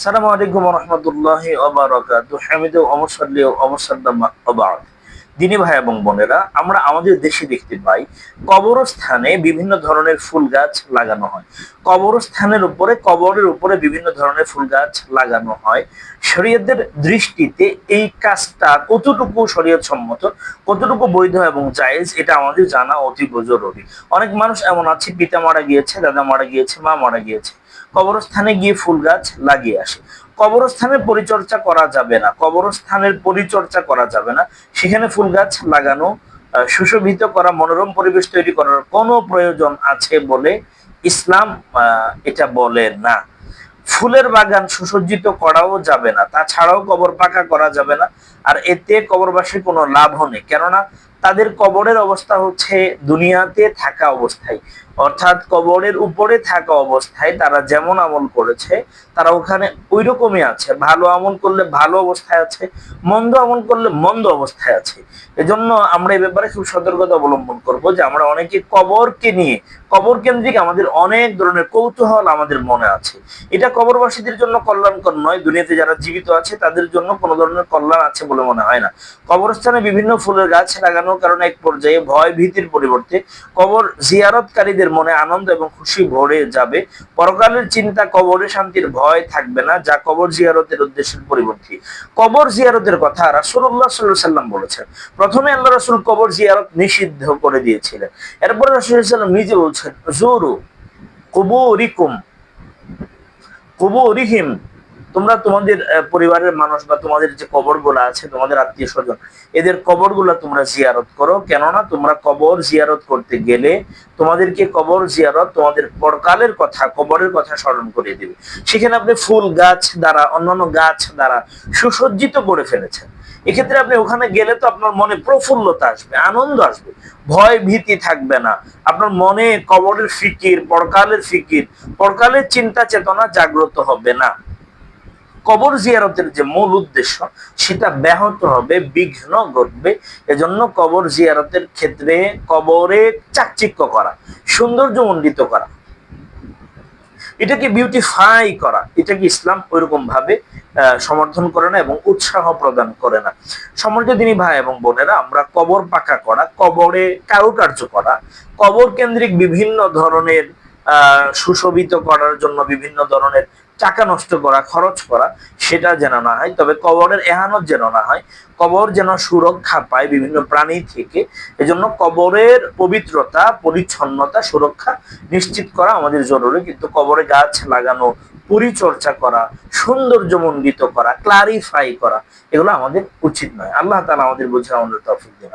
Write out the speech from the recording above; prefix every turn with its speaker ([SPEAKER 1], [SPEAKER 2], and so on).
[SPEAKER 1] আসসালামু আলাইকুম রহমতুল্লাহ ওবারাকাত হামিদ অমরসাল্লি অমরসাল্লাম ওবাদ দিনী ভাই এবং বোনেরা, আমরা আমাদের দেশে দেখতে পাই, কবরস্থানে বিভিন্ন ধরনের ফুল গাছ লাগানো হয়। কবরস্থানের উপরে, কবরের উপরে বিভিন্ন ধরনের ফুল গাছ লাগানো হয়। শরীয়তের দৃষ্টিতে এই কাজটা কতটুকু শরীয়ত সম্মত কতটুকু বৈধ এবং জায়েজ, এটা আমাদের জানা অতীব জরুরি। অনেক মানুষ এমন আছে, পিতা মারা গিয়েছে, দাদা মারা গিয়েছে, মা মারা গিয়েছে। কবরস্থানে গিয়ে ফুল গাছ লাগিয়ে আসে। কবরস্থানের পরিচর্যা করা যাবে না, কবরস্থানের পরিচর্যা করা যাবে না। সেখানে ফুল গাছ লাগানো সুশোভিত করা, মনোরম পরিবেশ তৈরি করার কোনো প্রয়োজন আছে বলে ইসলাম এটা বলে না। ফুলের বাগান সুসজ্জিত করাও যাবে না, তাছাড়াও কবর পাকা করা যাবে না। আর এতে কবরবাসীর কোনো লাভও নেই। কেননা তাদের কবরের অবস্থা হচ্ছে দুনিয়াতে থাকা অবস্থায়। অর্থাৎ কবরের উপরে থাকা অবস্থায় তারা যেমন আমল করেছে, তারা ওখানে ওই রকমই আছে। ভালো আমল করলে ভালো অবস্থায় আছে, মন্দ আমল করলে মন্দ অবস্থায় আছে। এজন্য আমরা এই ব্যাপারে খুব সতর্কতা অবলম্বন করব যে আমরা অনেকে কবরকে নিয়ে, কবর কেন্দ্রিক আমাদের অনেক ধরনের কৌতূহল আমাদের মনে আছে। এটা কবরবাসীদের জন্য কল্যাণকর নয়, দুনিয়াতে যারা জীবিত আছে তাদের জন্য কোনো ধরনের কল্যাণ আছে বলে মনে হয় না। কবরস্থানে বিভিন্ন ফুলের গাছ লাগানোর কারণে এক পর্যায়ে ভয় ভীতির পরিবর্তে কবর জিয়ারতকারীদের মনে আনন্দ এবং খুশি ভরে যাবে। পরকালের চিন্তা, কবরে শান্তির ভয় থাকবে না, যা কবর জিয়ারতের উদ্দেশ্যের পরিবর্তী কবর জিয়ারতের কথা রাসূলুল্লাহ সাল্লাল্লাহু আলাইহি সাল্লাম বলেছেন। প্রথমে আল্লাহ রাসূল কবর জিয়ারত নিষিদ্ধ করে দিয়েছিলেন। এরপরে রাসূলুল্লাহ সাল্লাম নিজে বলছেন জুরু কুবুরিকুম, কুবুরিহিম তোমরা তোমাদের পরিবারের মানুষ বা তোমাদের যে কবরগুলো আছে, তোমাদের আত্মীয় স্বজন এদের কবরগুলো তোমরা জিয়ারত করো। কেননা তোমরা কবর জিয়ারত করতে গেলে তোমাদেরকে কবর জিয়ারত তোমাদের পরকালের কথা, কবরের কথা স্মরণ করিয়ে দিবে। সেখানে আপনি ফুল গাছ দ্বারা, অন্যান্য গাছ দ্বারা সুসজ্জিত করে ফেলেছেন। এক্ষেত্রে আপনি ওখানে গেলে তো আপনার মনে প্রফুল্লতা আসবে, আনন্দ আসবে। ভয় ভীতি থাকবে না। আপনার মনে কবরের ফিকির, পরকালের ফিকির, পরকালের চিন্তা চেতনা জাগ্রত হবে না। কবর জিয়ারতের যে মূল উদ্দেশ্য, সেটা ব্যাহত হবে, বিঘ্ন ঘটবে। এজন্য কবর জিয়ারতের ক্ষেত্রে কবরে চাকচিক্য করা সৌন্দর্যমণ্ডিত করা, এটাকে বিউটিফাই করা, এটাকে ইসলাম ওইরকম ভাবে সমর্থন করে না এবং উৎসাহ প্রদান করে না। সম্মানিত দিনী ভাই এবং বোনেরা, আমরা কবর পাকা করা, কবরে কারুকার্য করা, কবর কেন্দ্রিক বিভিন্ন ধরনের সুশোভিত করার জন্য বিভিন্ন ধরনের টাকা নষ্ট করা, খরচ করা, সেটা যেন না হয়। তবে কবরের এহানত যেন না হয়। কবর যেন সুরক্ষা পায় বিভিন্ন প্রাণী থেকে। এজন্য কবরের পবিত্রতা, পরিচ্ছন্নতা, সুরক্ষা নিশ্চিত করা আমাদের জরুরি। কিন্তু কবরে গাছ লাগানো, পরিচর্যা করা সৌন্দর্যমণ্ডিত করা ক্লারিফাই করা, এগুলো আমাদের উচিত নয়। আল্লাহ তালা আমাদের বুঝে আমাদের তফিক দিন।